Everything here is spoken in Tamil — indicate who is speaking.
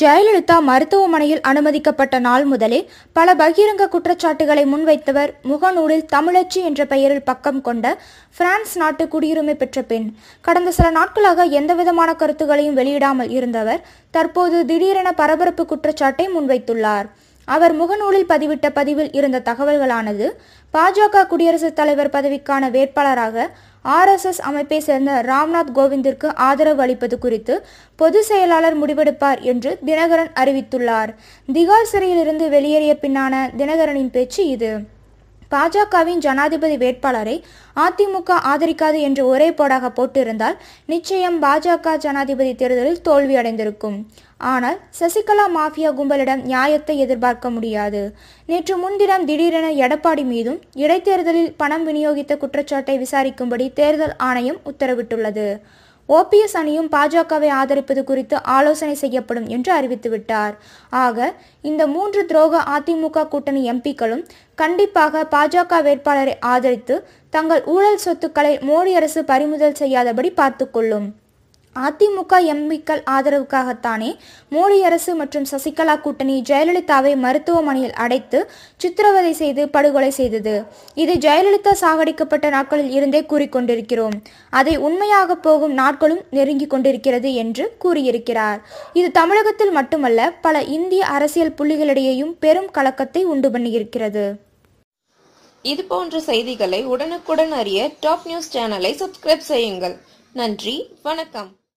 Speaker 1: ஜெயலலிதா மருத்துவமனையில் அனுமதிக்கப்பட்ட நாள் முதலே பல பகிரங்க குற்றச்சாட்டுகளை முன்வைத்தவர் முகநூலில் தமிழச்சி என்ற பெயரில் பக்கம் கொண்ட பிரான்ஸ் நாட்டு குடியுரிமை பெற்ற பெண். கடந்த சில நாட்களாக எந்தவிதமான கருத்துகளையும் வெளியிடாமல் இருந்தவர் தற்போது திடீரென பரபரப்பு குற்றச்சாட்டை முன்வைத்துள்ளார். அவர் முகநூலில் பதிவிட்ட பதிவில் இருந்த தகவல்களானது பாஜக குடியரசுத் தலைவர் பதவிக்கான வேட்பாளராக ஆர்எஸ்எஸ் அமைப்பை சேர்ந்த ராம்நாத் கோவிந்திற்கு ஆதரவு அளிப்பது குறித்து பொதுச் செயலாளர் முடிவெடுப்பார் என்று தினகரன் அறிவித்துள்ளார். திகார் சிறையிலிருந்து வெளியேறிய பின்னான தினகரனின் பேச்சு இது. பாஜகவின் ஜனாதிபதி வேட்பாளரை அதிமுக ஆதரிக்காது என்று ஒரே போடாக போட்டிருந்தால் நிச்சயம் பாஜக ஜனாதிபதி தேர்தலில் தோல்வியடைந்திருக்கும் ஆனால் சசிகலா மாஃபியா கும்பலிடம் நியாயத்தை எதிர்பார்க்க முடியாது. நேற்று முன்தினம் திடீரென எடப்பாடி மீதும் இடைத்தேர்தலில் பணம் விநியோகித்த குற்றச்சாட்டை விசாரிக்கும்படி தேர்தல் ஆணையம் உத்தரவிட்டுள்ளது. ஓபிஎஸ் அணியும் பாஜகவை ஆதரிப்பது குறித்து ஆலோசனை செய்யப்படும் என்று அறிவித்துவிட்டார். ஆக இந்த மூன்று துரோக அதிமுக கூட்டணி எம்பிக்களும் கண்டிப்பாக பாஜக வேட்பாளரை ஆதரித்து தங்கள் ஊழல் சொத்துக்களை மோடி அரசு பறிமுதல் செய்யாதபடி பார்த்துக்கொள்ளும். அதிமுக எம்பிக்கள் ஆதரவுக்காகத்தானே மோடி அரசு மற்றும் சசிகலா கூட்டணி ஜெயலலிதாவை மருத்துவமனையில் அடைத்து சித்திரவதை செய்து படுகொலை செய்தது. இது ஜெயலலிதா சாகடிக்கப்பட்ட நாட்களில் இருந்தே கூறிக்கொண்டிருக்கிறோம். அதை உண்மையாக போகும் நாட்களும் நெருங்கி கொண்டிருக்கிறது என்று கூறியிருக்கிறார். இது தமிழகத்தில் மட்டுமல்ல பல இந்திய அரசியல் புள்ளிகளிடையேயும் பெரும் கலக்கத்தை உண்டு பண்ணியிருக்கிறது.
Speaker 2: இது போன்ற செய்திகளை உடனுக்குடன் அறிய டாப் நியூஸ் சேனலை சப்ஸ்கிரைப் செய்யுங்கள். நன்றி. வணக்கம்.